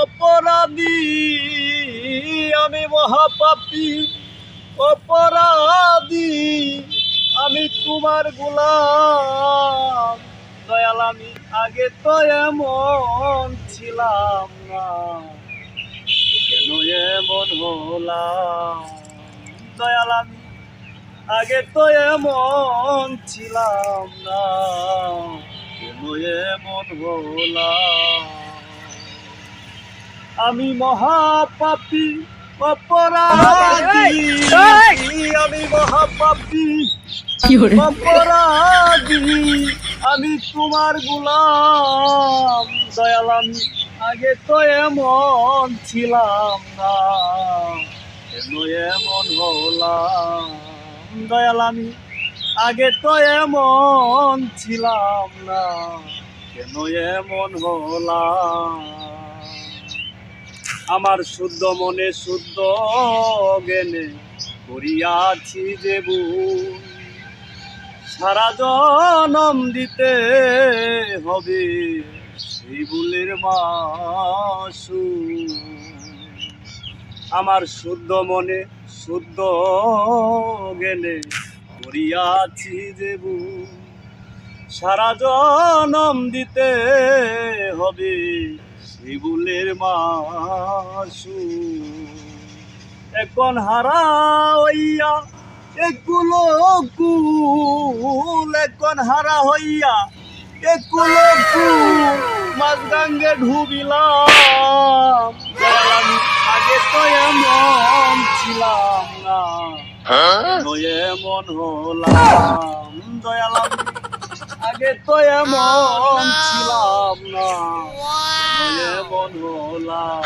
অপরাধী আমি মহাপাপি, অপরাধী, আমি তোমার গোলাম। দয়াল, আমি আগে তো এমন ছিলাম না, কেন এমন হলাম? দয়াল, আমি আগে তো এমন ছিলাম না, কেন এমন হলাম? আমি মহাপাপী অপরাধী। আমি মহাপাপী অপরাধী। আমি তোমার গুলাম দয়াল আমি আগে তো এমন ছিলাম না কেন এমন হলাম? দয়াল আমি আগে তো এমন ছিলাম না কেন এমন হলাম? আমার শুদ্ধ মনে, শুদ্ধ জ্ঞানে করিয়াছি ভুল। সারা জনম দিতে হবে সেই মাসু আমার শুদ্ধ মনে, শুদ্ধ জ্ঞানে করিয়াছি ভুল। সারা জনম দিতে হবে ভুলের মাসু এখন হারা হইয়া একুলো কুল এখন হারা হইয়া একুলো কুল মাছ গাঙ্গে ঢুবিলাম আগে তো এমন ছিলাম না। কেন এমন হলাম। দয়াল আমি আগে তো এমন ছিলাম না। হলাম